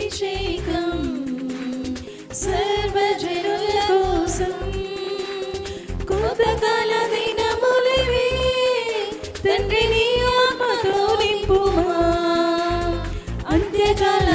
అభిషేకం. సర్వజనుల కోసం కోతకాల దినములవే తండ్రిని ఆపతో నింపుమా. అంత్యకాల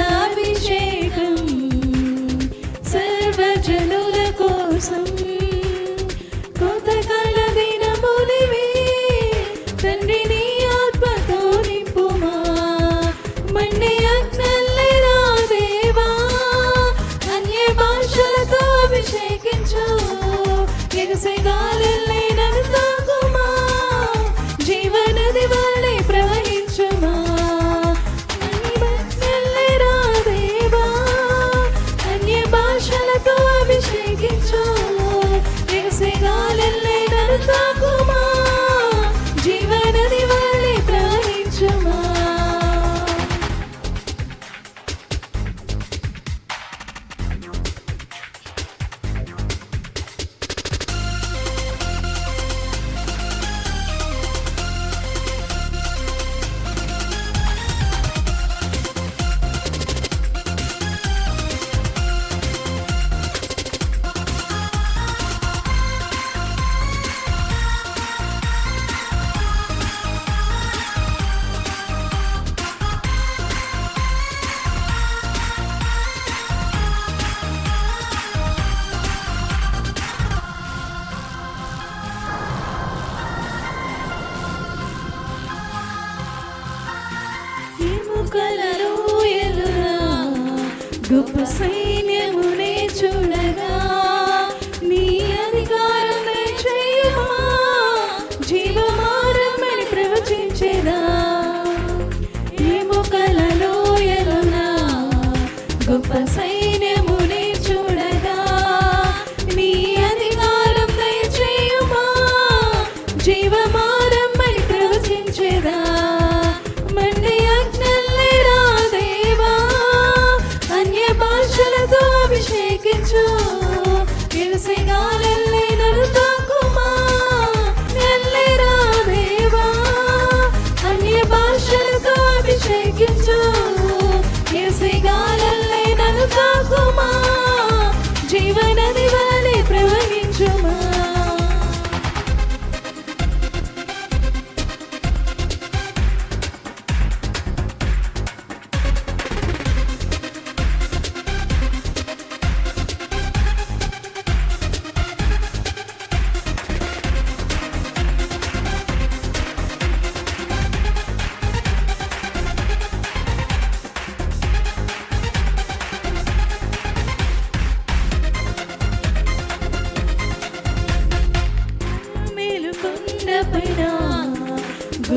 Gupasai ne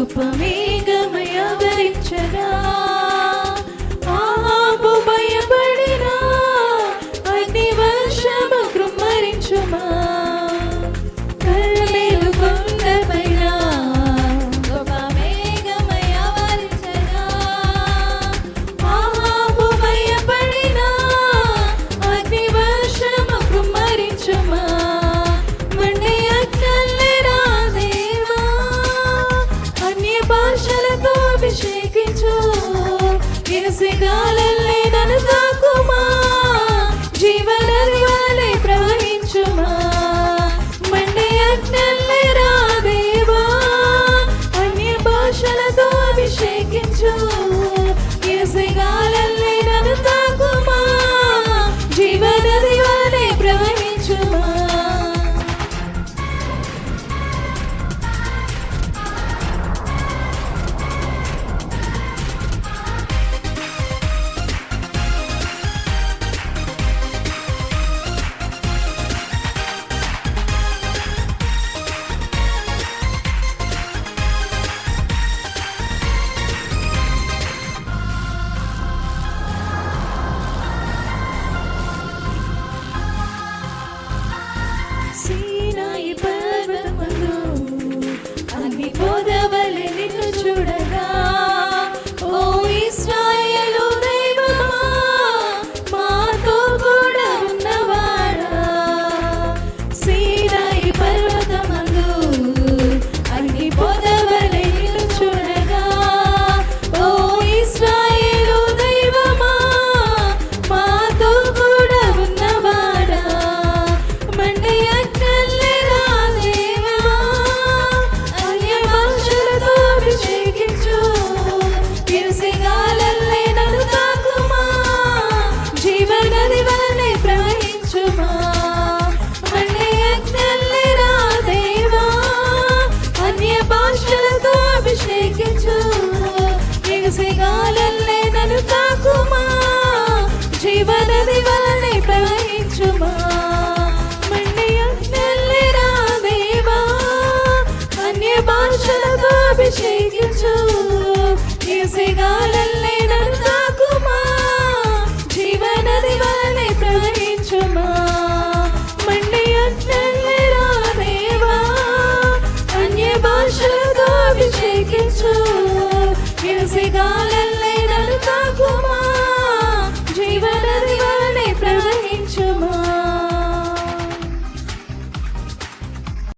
for me. Sweet Gala.